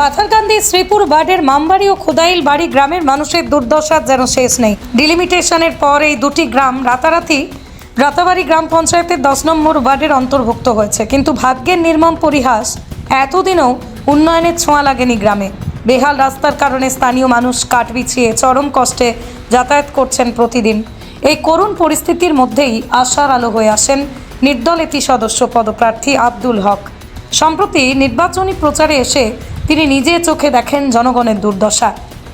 পাথারকান্দি শ্রীপুর বার্ডের মামবাড়ি ও খোদাইল বাড়ি গ্রামের মানুষের দুর্দশার যেন শেষ নেই। ডিলিমিটেশনের পর এই দুটি গ্রাম রাতারাতি রাতাবাড়ি গ্রাম পঞ্চায়েতের দশ নম্বর ওয়ার্ডের অন্তর্ভুক্ত হয়েছে। কিন্তু ভাগ্যের নির্মম পরিহাস এতদিনও উন্নয়নের ছোঁয়া লাগেনি গ্রামে। বেহাল রাস্তার কারণে স্থানীয় মানুষ কাঠ বিছিয়ে চরম কষ্টে যাতায়াত করছেন প্রতিদিন। এই করুণ পরিস্থিতির মধ্যেই আশার আলো হয়ে আসেন নির্দল এটি সদস্য পদপ্রার্থী আব্দুল হক। সম্প্রতি নির্বাচনী প্রচারে এসে তিনি নিজে চোখে দেখেন জনগণের দুর্দশা।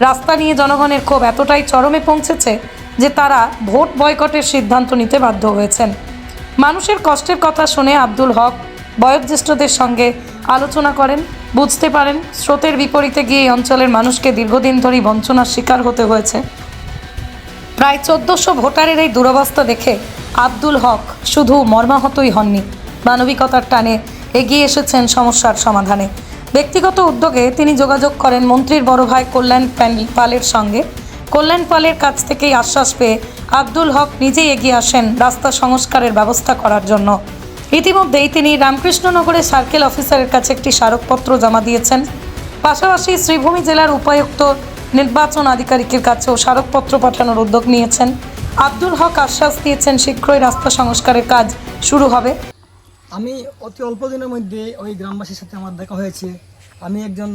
রাস্তা নিয়ে জনগণের ক্ষোভ এতটাই চরমে পৌঁছেছে যে তারা ভোট বয়কটের সিদ্ধান্ত নিতে বাধ্য হয়েছেন। মানুষের কষ্টের কথা শুনে আব্দুল হক বয়োজ্যেষ্ঠদের সঙ্গে আলোচনা করেন, বুঝতে পারেন স্রোতের বিপরীতে গিয়ে এই অঞ্চলের মানুষকে দীর্ঘদিন ধরেই বঞ্চনার শিকার হতে হয়েছে। প্রায় চোদ্দশো ভোটারের এই দুরবস্থা দেখে আব্দুল হক শুধু মর্মাহতই হননি, মানবিকতার টানে এগিয়ে এসেছেন সমস্যার সমাধানে। ব্যক্তিগত উদ্যোগে তিনি যোগাযোগ করেন মন্ত্রীর বড় ভাই কল্যাণ পালের সঙ্গে। কল্যাণ পালের কাছ থেকেই আশ্বাস পেয়ে আব্দুল হক নিজেই এগিয়ে আসেন রাস্তা সংস্কারের ব্যবস্থা করার জন্য। ইতিমধ্যেই তিনি রামকৃষ্ণনগরের সার্কেল অফিসারের কাছে একটি স্মারকপত্র জমা দিয়েছেন। পাশাপাশি শ্রীভূমি জেলার উপায়ুক্ত নির্বাচন আধিকারিকের কাছেও স্মারকপত্র পাঠানোর উদ্যোগ নিয়েছেন। আব্দুল হক আশ্বাস দিয়েছেন, শীঘ্রই রাস্তা সংস্কারের কাজ শুরু হবে। আমি অতি অল্প দিনের মধ্যে ওই গ্রামবাসীর সাথে আমার দেখা হয়েছে। আমি একজন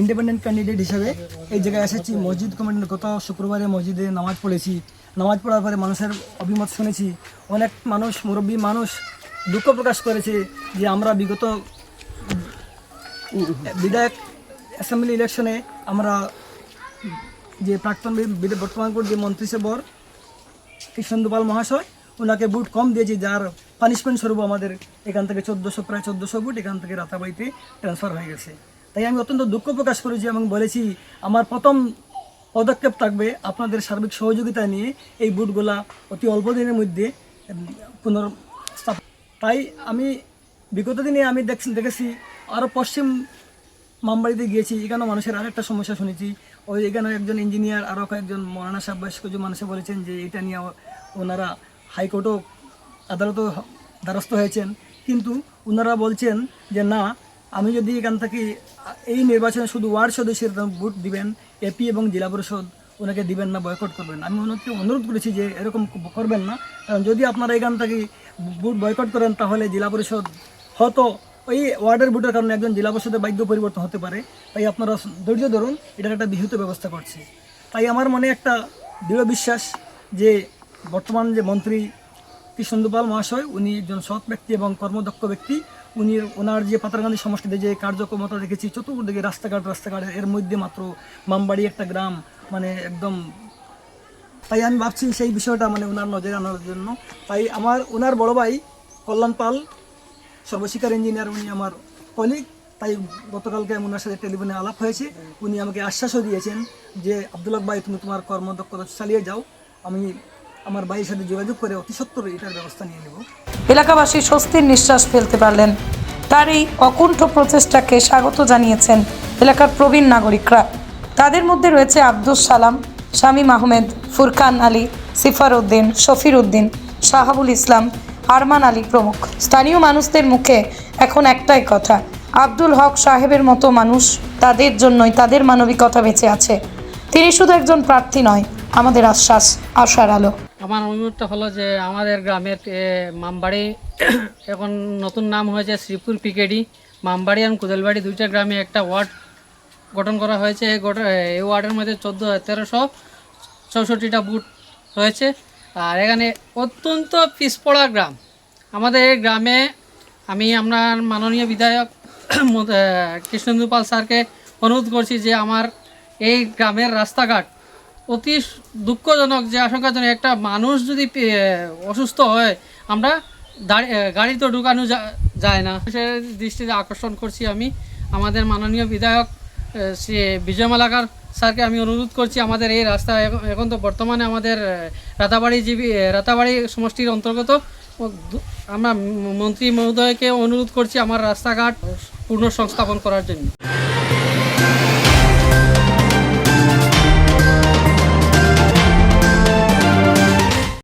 ইন্ডিপেন্ডেন্ট ক্যান্ডিডেট হিসেবে এই জায়গায় এসেছি। মসজিদ কমিটির গত শুক্রবারে মসজিদে নামাজ পড়েছি। নামাজ পড়ার পরে মানুষের অভিমত শুনেছি। অনেক মানুষ, মুরব্বী মানুষ দুঃখ প্রকাশ করেছে যে আমরা বিগত বিধায়ক অ্যাসেম্বলি ইলেকশনে আমরা যে প্রাক্তন বর্তমান যে মন্ত্রী সে বর কৃষ্ণন্দুপাল মহাশয় ওনাকে বুট কম দিয়েছি, যার পানিশমেন্ট স্বরূপ আমাদের এখান থেকে চোদ্দোশো, প্রায় চোদ্দোশো বুট এখান থেকে রাতাবাড়িতে ট্রান্সফার হয়ে গেছে। তাই আমি অত্যন্ত দুঃখ প্রকাশ করেছি এবং বলেছি, আমার প্রথম পদক্ষেপ থাকবে আপনাদের সার্বিক সহযোগিতা নিয়ে এই বুটগুলা অতি অল্প দিনের মধ্যে পুনর তাই আমি বিগত দিনে আমি দেখছি, দেখেছি আরও পশ্চিম মামবাড়িতে গিয়েছি, এখানেও মানুষের আরেকটা সমস্যা শুনেছি। ওই এখানে একজন ইঞ্জিনিয়ার আরও কয়েকজন মৌলানা সাহেব, বয়স্ক মানুষে বলেছেন যে, এটা নিয়ে ওনারা হাইকোর্টও আদালতও দ্বারস্থ হয়েছেন। কিন্তু ওনারা বলছেন যে, না, আমি যদি এখান থেকে এই নির্বাচনে শুধু ওয়ার্ড সদস্যের ভোট দিবেন এপি এবং জেলা পরিষদ, ওনাকে দিবেন না, বয়কট করবেন। আমি ওনাকে অনুরোধ করেছি যে, এরকম করবেন না। কারণ যদি আপনারা এখান থেকে ভোট বয়কট করেন, তাহলে জেলা পরিষদ হয়তো ওই ওয়ার্ডের ভোটের কারণে একজন জেলা পরিষদের বাক্য পরিবর্তন হতে পারে। তাই আপনারা ধৈর্য ধরুন, এটার একটা বিহিত ব্যবস্থা করছে। তাই আমার মনে একটা দৃঢ় বিশ্বাস যে বর্তমান যে মন্ত্রী কৃষ্ণন্দুপাল মহাশয়, উনি একজন সৎ ব্যক্তি এবং কর্মদক্ষ ব্যক্তি। উনি ওনার যে পাতারগান্ধী সমষ্টিতে যে কার্যক্রমতা দেখেছি চতুর্দিকে রাস্তাঘাট রাস্তাঘাট, এর মধ্যে মাত্র মামবাড়ি একটা গ্রাম মানে একদম তাই আমি ভাবছি সেই বিষয়টা মানে ওনার নজরে আনার জন্য। তাই আমার, ওনার বড় ভাই কল্যাণ পাল সর্বশিকার ইঞ্জিনিয়ার উনি আমার কলিগ তাই গতকালকে আমি ওনার সাথে টেলিফোনে আলাপ হয়েছে। উনি আমাকে আশ্বাসও দিয়েছেন যে আবদুল্লাহ ভাই, তুমি তোমার কর্মদক্ষতা চালিয়ে যাও। আমি আমার ভাইয়ের সাথে যোগাযোগ করে অতি সত্তর এটার ব্যবস্থা নিয়ে নেব। এলাকাবাসী স্বস্তির নিঃশ্বাস ফেলতে পারলেন। তার এই অকুণ্ঠ প্রচেষ্টাকে স্বাগত জানিয়েছেন এলাকার প্রবীণ নাগরিকরা। তাদের মধ্যে রয়েছে আব্দুস সালাম, শামীম আহমেদ, ফুরকান আলী সিফার উদ্দিন শফির উদ্দিন শাহাবুল ইসলাম, আরমান আলী প্রমুখ। স্থানীয় মানুষদের মুখে এখন একটাই কথা, আব্দুল হক সাহেবের মতো মানুষ তাদের জন্যই তাদের মানবিকতা বেঁচে আছে। তিনি শুধু একজন প্রার্থী নয়, আমাদের আশ্বাস, আশার আলো। আমার অভিমতটা হলো যে আমাদের গ্রামের মামবাড়ি, এখন নতুন নাম হয়েছে শ্রীপুর পিকেডি। মামবাড়ি এবং কুদেলবাড়ি দুইটা গ্রামে একটা ওয়ার্ড গঠন করা হয়েছে। এই ওয়ার্ডের মধ্যে চোদ্দ, তেরোশো চৌষট্টিটা বুট রয়েছে। আর এখানে অত্যন্ত পিছপড়া গ্রাম। আমাদের এই গ্রামে আমি আপনার মাননীয় বিধায়ক কৃষ্ণেন্দু পাল স্যারকে অনুরোধ করছি যে আমার এই গ্রামের রাস্তাঘাট অতি দুঃখজনক যে আশঙ্কাজনক, একটা মানুষ যদি অসুস্থ হয়, আমরা গাড়ি তো ঢুকানো যায় না। সে দৃষ্টিতে আকর্ষণ করছি আমি। আমাদের মাননীয় বিধায়ক শ্রী বিজয় মালাকার স্যারকে আমি অনুরোধ করছি আমাদের এই রাস্তা এখন তো বর্তমানে আমাদের রাতাবাড়ি জীবী রাতাবাড়ি সমষ্টির অন্তর্গত। আমরা মন্ত্রী মহোদয়কে অনুরোধ করছি আমার রাস্তাঘাট পুনঃসংস্থাপন করার জন্য।